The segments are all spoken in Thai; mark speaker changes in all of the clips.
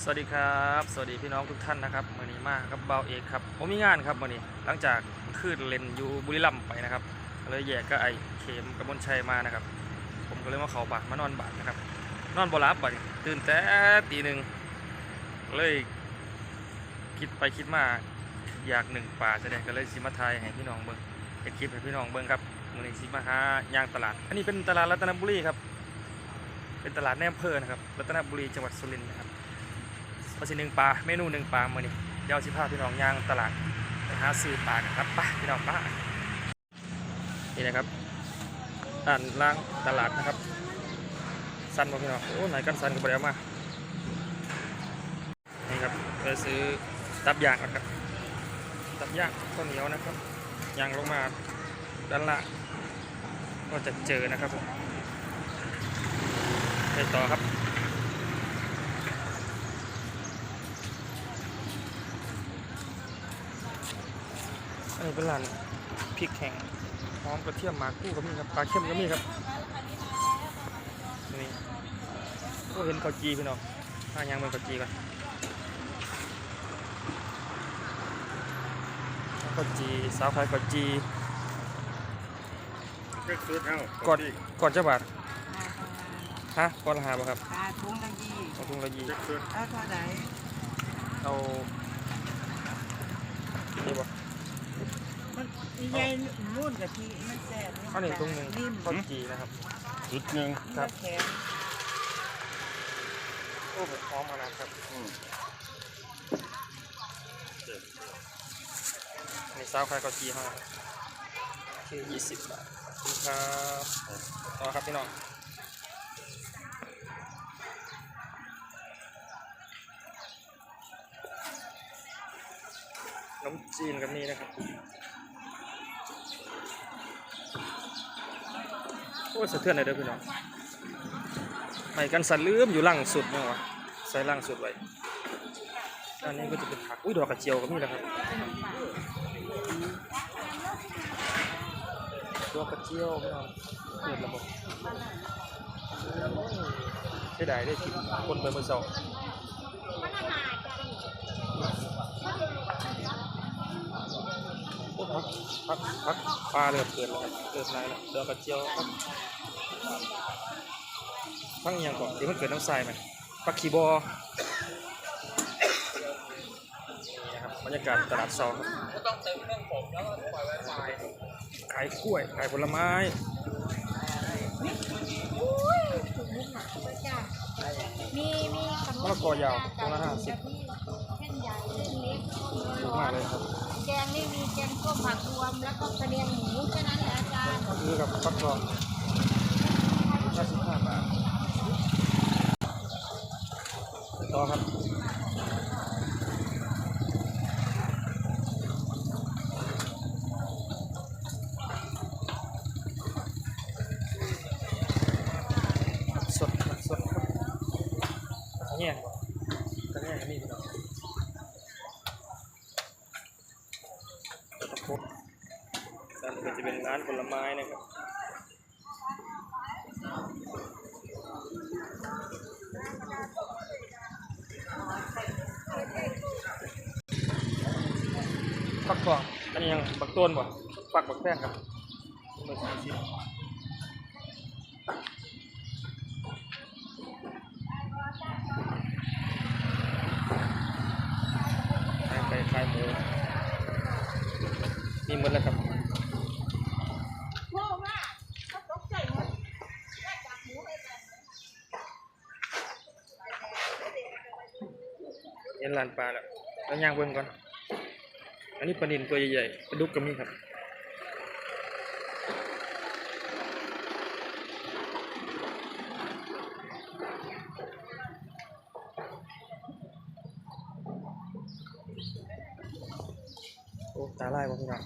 Speaker 1: สวัสดีครับ สวัสดีพี่น้องทุกท่านนะครับมื่อนี้มาครับเบาเอกครับผมมีงานครับมื่อนี้หลังจากขึ้นเลนอยู่บุรีรัมย์ไปนะครับก็เลยแยกก็ไอเข็มกับมนชัยมานะครับ ผมก็เลยมาเขาบาดมานอนบาดนะครับ นอนบรับบัดตื่นแต่ตีหนึ่งเลยคิดไปคิดมาอยากหนึ่งป่าจะได้ก็เลยสิมาไทยให้พี่น้องเบิ้งเป็นคลิปให้พี่น้องเบิ้งครับมื่อนี้สิมาหายางตลาด อันนี้เป็นตลาดรัตนบุรีครับเป็นตลาดในอำเภอนะครับรัตนบุรีจังหวัดสุรินทร์นะครับ เอาสิหนึ่งปลาเมนูหนึ่งปลามื่อนี้เดี๋ยวสิพาพี่น้องย่างตลาดไปหาซื้อปลากันครับไปพี่น้องป้านี่นะครับด้านล่างตลาดนะครับ สั้นบ่พี่น้องโอ้ไหนกันสั้นก็บ่ได้มานี่ครับไปซื้อตับย่างก่อนครับตับย่างข้าวเหนียวนะครับย่างลงมาด้านล่างก็จะเจอนะครับผมไปต่อครับ อันนี้เป็นร้านพริกแห้งหอมกระเทียมหมากกู้ก็มีครับปลาเค็มก็มีครับนี่ก็เห็นข้าวจีพี่น้องถ้ายังเป็นข้าวจีก่อนข้าวจีสาวขายข้าวจี
Speaker 2: เช็คชุดเอา
Speaker 1: ก่อนก่อนเจ้าบาทฮะก่อนละหาบ่ครับ
Speaker 3: ปลาถุงละยี่
Speaker 1: เอาทุงละยี
Speaker 2: เช็คชุด
Speaker 3: เอาเท่าไหร่
Speaker 1: เอานี่บ่
Speaker 3: มันมีใยรุ่นกับที่มันแซ่บ
Speaker 1: อันนี้ทุงหนึ่ง
Speaker 3: นิ่ม
Speaker 1: ข้าวจีนะครับ
Speaker 2: ชุดหนึ่ง
Speaker 1: ครับ
Speaker 3: แข็ง
Speaker 1: โอ้ผมพร้อมมาแล้วครับ
Speaker 2: อืม
Speaker 1: อันนี้สาวขายข้าวจีห้าคือยี่สิบบาทขอบคุณครับต่อครับพี่น้องน้ำจีนกับนี่นะครับ อ้ยสะเทือนเลยเด้อพี่น้องไม่กันสันลืมอยู่ล่างสุดเนี่ยวะใส่ล่างสุดไว้อันนี้ก็จะเป็นผักอุ้ยดอกกระเจียวก็มีแล้วครับดอกกระเจียวพี่น้องเปิดระบบใช่ได้ได้กินคนไปเมื่อเช้าโอ้พักพักพักปลาเริ่มเกิดแล้วเริ่มไรแล้วดอกกระเจียวพัก พักอหย่างก่อนที่มันเกิดน้ำทรายไหมพักขีบอนี่นะครับบรรยากาศตลาดซองครับขายกล้วย ขายผลไม้
Speaker 4: มีมีขน
Speaker 1: มะละกอยาวตัวละห้าสิบ
Speaker 4: เส้นใหญ่เส้นเล็ก
Speaker 1: ถูกมากเลยครับ
Speaker 4: แกงนี่มีแกงส้มผักรวมแล้วก็กระเดียงหมูแค่นั้นแหละอาจารย์
Speaker 1: นี่กับฟักทอง55บาท ต่อครับสดสดครับกระเนียงกระเนียงก็มีพี่น้องครับร้านนี้ก็จะเป็นร้านผลไม้นะครับ กทองอันนี้ยังบักต้นบ่ฟักบักแป้งครับเบอร์สามสิบขายไปขายหมูมีหมดแล้วครับ
Speaker 4: เย็
Speaker 1: นร้านปลาแล้วแล้วย่างเบิ่งก่อน อันนี้ปลานินตัวใหญ่ๆปลาดุกก็มีครับโอ้ตาลายว่พี่น้อง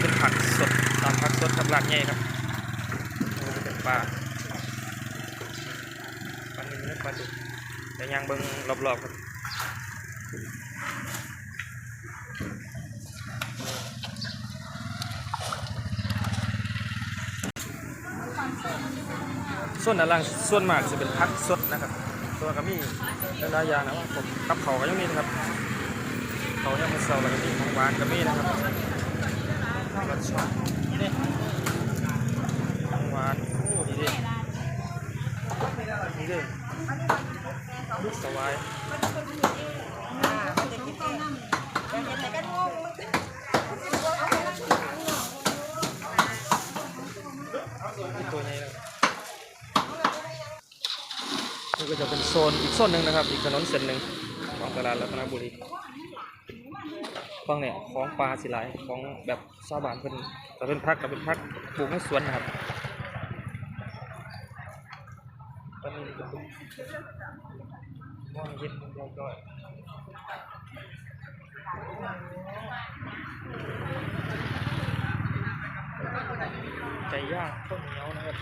Speaker 1: เป็นผักสดตามผักสดกับหลากใหญ่ครับเป็นปลาปลานิลและปลาดุก แต่ยังเบิ่งรอบๆครับส่วนด้านล่างส่วนมากจะเป็นพักสดนะครับ ตัวก็มีหลายอย่างนะว่าผมกับเขาก็ยังมีนะครับเขายังมาเซาแล้วก็มีของหวานก็มีนะครับกระชอนนี่ของหวานโอ้ดีดินี่ดิลูก สวายนี่ตัวนี้นะนี่ก็จะเป็นโซนอีกโซนหนึ่งนะครับ อีกถนนเส้นหนึ่งของตลาดรัตนบุรีฟังเนี่ยของปลาสิหลายของแบบชาวบ้านเป็นแต่เป็นพักกับเป็นพักปลูกในสวนนะครับตอนนี้ ก็เป็นม่วงเย็นม่วยไก่ย่างข้าวเหนียวนะครับ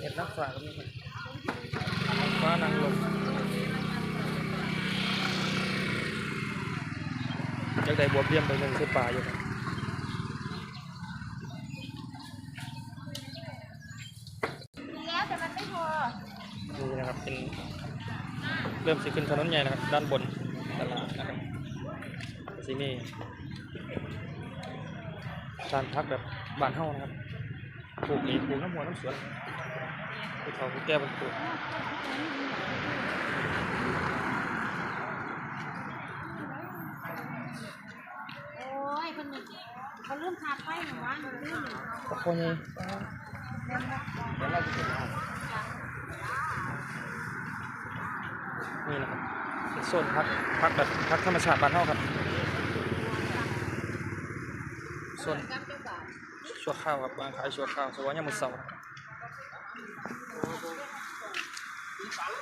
Speaker 1: เห็ดน้ำฝาก็มีครับฟ้านางลม อยากได้บัวเบี้ยมไปหนึ่งใส่ป่าอยู่ครับ
Speaker 4: แล้วแต่มันไม่พอ
Speaker 1: นี่นะครับเป็นเริ่มสิขึ้นถนนใหญ่นะครับ ด้านบนตลาดนะครับสิมีการพักแบบบ้านเฮานะครับปลูกเองปลูกน้ำหัวน้ำสวนไปเขาไปแก้บนปลูก ตะโกนยังนี่นะครับเป็นโซนพักพักแบบพักธรรมชาติบ้านเฮาครับโซนชั่วข้าวครับบางขายชั่วข้าวสวัสดิ์ยามมุเสาร์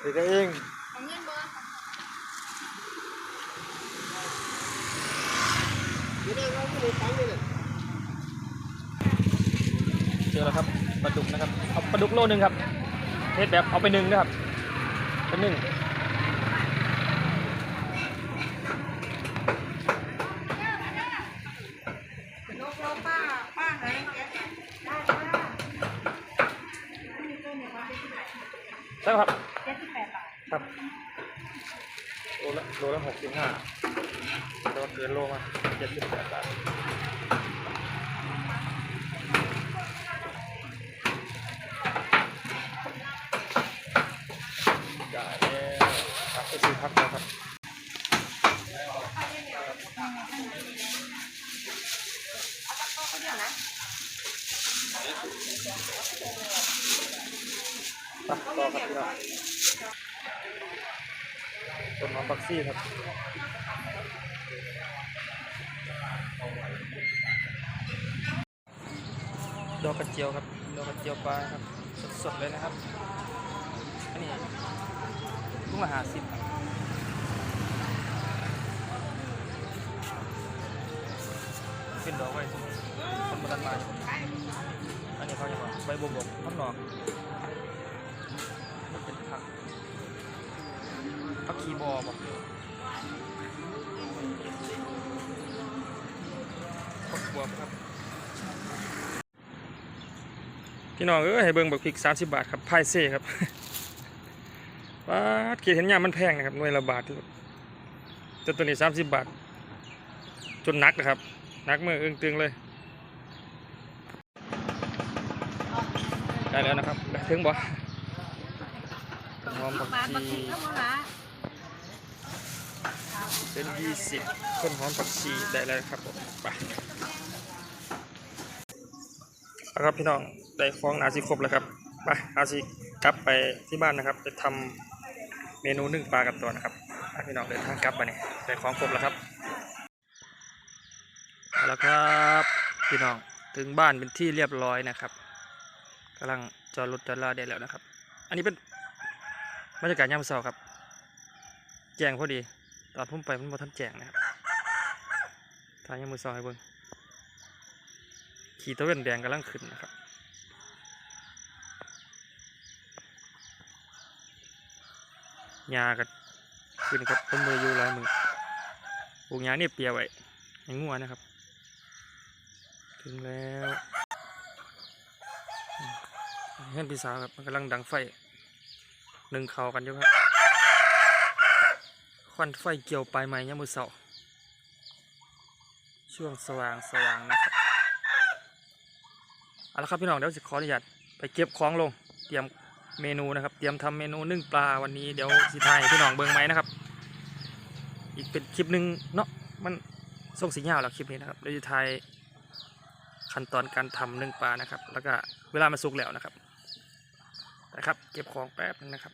Speaker 1: เด็กเอง
Speaker 4: ของเงินบ่
Speaker 1: เจอ แล้วครับปลาดุกนะครับเอาปลาดุกโลนึงครับเทสแบบเอาไปหนึ่งนะครับเป็นหนึ่ง
Speaker 4: ได้ป้า
Speaker 1: ใช่ครับ
Speaker 4: เจ็ดสิบแปดบาท
Speaker 1: ครับโลละโลละหกสิบห้าโลเกินโลมาเจ็ดสิบแปดบาท พักแล้วครับต่อครับพี่น้องต้นหอมบักซี่ครับดอกกระเจียวครับดอกกระเจียวปลาครับสดๆเลยนะครับอันนี้ลูกละห้าสิบ ครับเป็นดอกไว้มมติคนมาดันมาอันนี้เขาจะบอกใบบัวบกข้างนอกมันเป็นผักผักคีบอบอกผักบวบครับ พี่น้องเอ้ยให้เบิ่งบักพริก 30 บาทครับพายเซ่ครับว้าดเกียเห็นยามมันแพงนะครับหน่วยละบาทที่จนตัวนี้ 30 บาท จนนักนะครับ นักมืออึ้งตึงเลย ได้แล้วนะครับได้ถึงบ่หอมผักชี
Speaker 4: ทีก็มาละ
Speaker 1: เป็น20ต้นหอมผักชีได้แล้วครับผมไปครับพี่น้องได้ของนาซีครบแล้วครับไปอาซีกลับไปที่บ้านนะครับไปทำเมนูนึ่งปลากันตัวนะครับพี่น้องเดินทางกลับมาเนี่ยได้ของครบแล้วครับ เอาละครับพี่น้องถึงบ้านเป็นที่เรียบร้อยนะครับกำลังจอดรถจอดลาได้แล้วนะครับ อันนี้เป็นบรรยากาศยามเช้าครับ แจ้งพอดี ตอนผมไปมันบ่ทันแจ้งนะครับทายยามมือเช้าให้เบิ่งขีตะเวนแดงกำลังขึ้นนะครับหญ้ากับขึ้นครับผมมืออยู่หลายมือปลูกหญ้านี่เปียไว้ให้งัวนะครับ ถึงแล้วอืมเห็นพี่สาวครับมันกำลังดังไฟหนึ่งเขากันอยู่ครับควันไฟเกี่ยวปลายไม้ยามมือเสาช่วงสว่างสว่างนะครับเอาละครับพี่น้องเดี๋ยวจะขออนุญาตไปเก็บของลงเตรียมเมนูนะครับ เตรียมทำเมนูนึ่งปลาวันนี้เดี๋ยวสิทายพี่น้องเบิ่งไหมนะครับ อีกเป็นคลิปหนึ่งเนาะมันส่งสียาแล้วคลิปนี้นะครับเดี๋ยวจะทาย ขั้นตอนการทำนึ่งปลานะครับ แล้วก็เวลามันสุกแล้วนะครับนะครับ เก็บของแป๊บนึงนะครับ